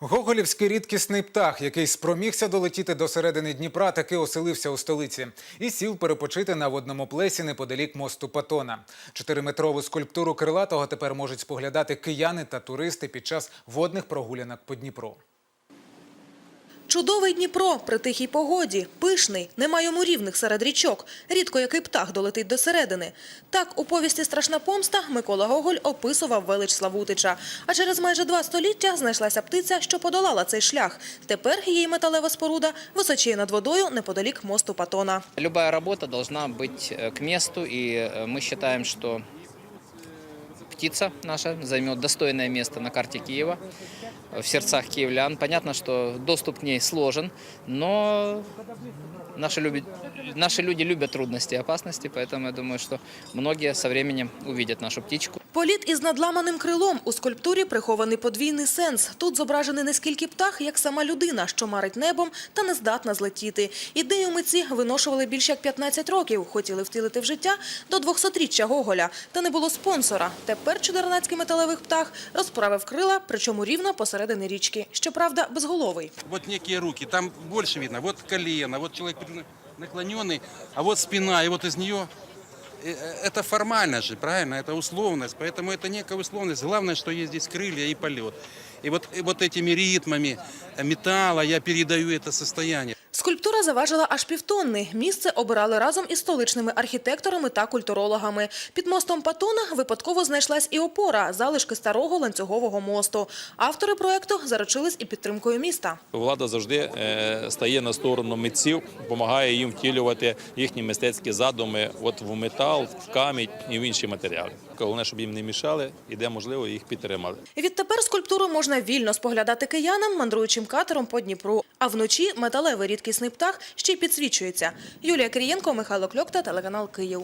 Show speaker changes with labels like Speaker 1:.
Speaker 1: Гоголівський рідкісний птах, який спромігся долетіти до середини Дніпра, таки оселився у столиці і сів перепочити на водному плесі неподалік мосту Патона. Чотириметрову скульптуру крилатого тепер можуть споглядати кияни та туристи під час водних прогулянок по Дніпру.
Speaker 2: Чудовий Дніпро при тихій погоді, пишний, нема йому рівних серед річок. Рідко який птах долетить до середини. Так, у повісті «Страшна помста» Микола Гоголь описував велич Славутича. А через майже два століття знайшлася птиця, що подолала цей шлях. Тепер її металева споруда височіє над водою неподалік мосту Патона.
Speaker 3: Любая работа должна быть э, к месту, и э, мы считаем, что птица наша займет достойное место на карте Киева, в сердцах киевлян. Понятно, что доступ к ней сложен, но наши, люби- наши люди любят трудности и опасности, поэтому я думаю, что многие со временем увидят нашу птичку.
Speaker 2: Політ із надламаним крилом у скульптурі прихований подвійний сенс. Тут зображений не скільки птах, як сама людина, що марить небом та не здатна злетіти. Ідею митці виношували більше як 15 років. Хотіли втілити в життя до 200-річчя Гоголя. Та не було спонсора. Тепер чудернацький металевий птах розправив крила, причому рівно посередині річки. Щоправда, безголовий.
Speaker 4: Вот некие руки, там больше видно. Вот колено, вот человек наклоненный, а вот спина, вот из нее э, это формально же, правильно, это условность, поэтому это некая условность. Главное, что есть здесь крылья и полет. И вот, и вот этими ритмами металла я передаю это состояние.
Speaker 2: Скульптура заважила аж півтонни. Місце обирали разом із столичними архітекторами та культурологами. Під мостом Патона випадково знайшлась і опора – залишки старого ланцюгового мосту. Автори проекту заручились і підтримкою міста.
Speaker 5: Влада завжди е, стає на сторону митців, допомагає їм втілювати їхні мистецькі задуми от в метал, в камінь і в інші матеріали. Головне, щоб їм не мішали і де можливо їх підтримали.
Speaker 2: Відтепер скульптуру можна вільно споглядати киянам, мандруючим катером по Дніпру. А вночі металевий рідкісний птах ще й підсвічується. Юлія Крієнко, Михайло Кльокта, телеканал Київ.